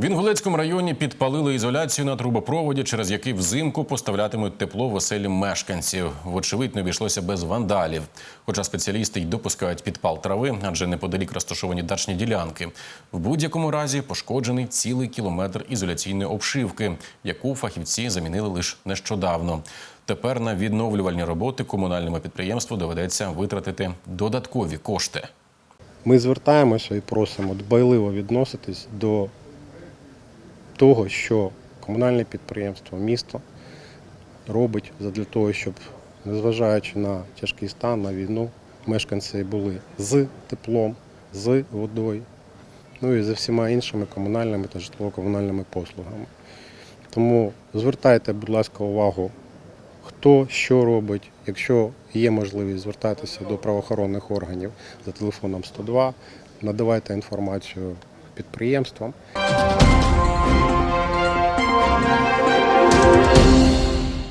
В Інгулецькому районі підпалили ізоляцію на трубопроводі, через який взимку поставлятимуть тепло в оселі мешканців. Вочевидь, не обійшлося без вандалів. Хоча спеціалісти й допускають підпал трави, адже неподалік розташовані дачні ділянки. В будь-якому разі пошкоджений цілий кілометр ізоляційної обшивки, яку фахівці замінили лише нещодавно. Тепер на відновлювальні роботи комунальному підприємству доведеться витратити додаткові кошти. Ми звертаємося і просимо дбайливо відноситись до того, що комунальне підприємство, місто робить для того, щоб, незважаючи на тяжкий стан, на війну, мешканці були з теплом, з водою, ну і за всіма іншими комунальними та житлово-комунальними послугами. Тому звертайте, будь ласка, увагу, хто що робить. Якщо є можливість звертатися до правоохоронних органів за телефоном 102, надавайте інформацію підприємствам.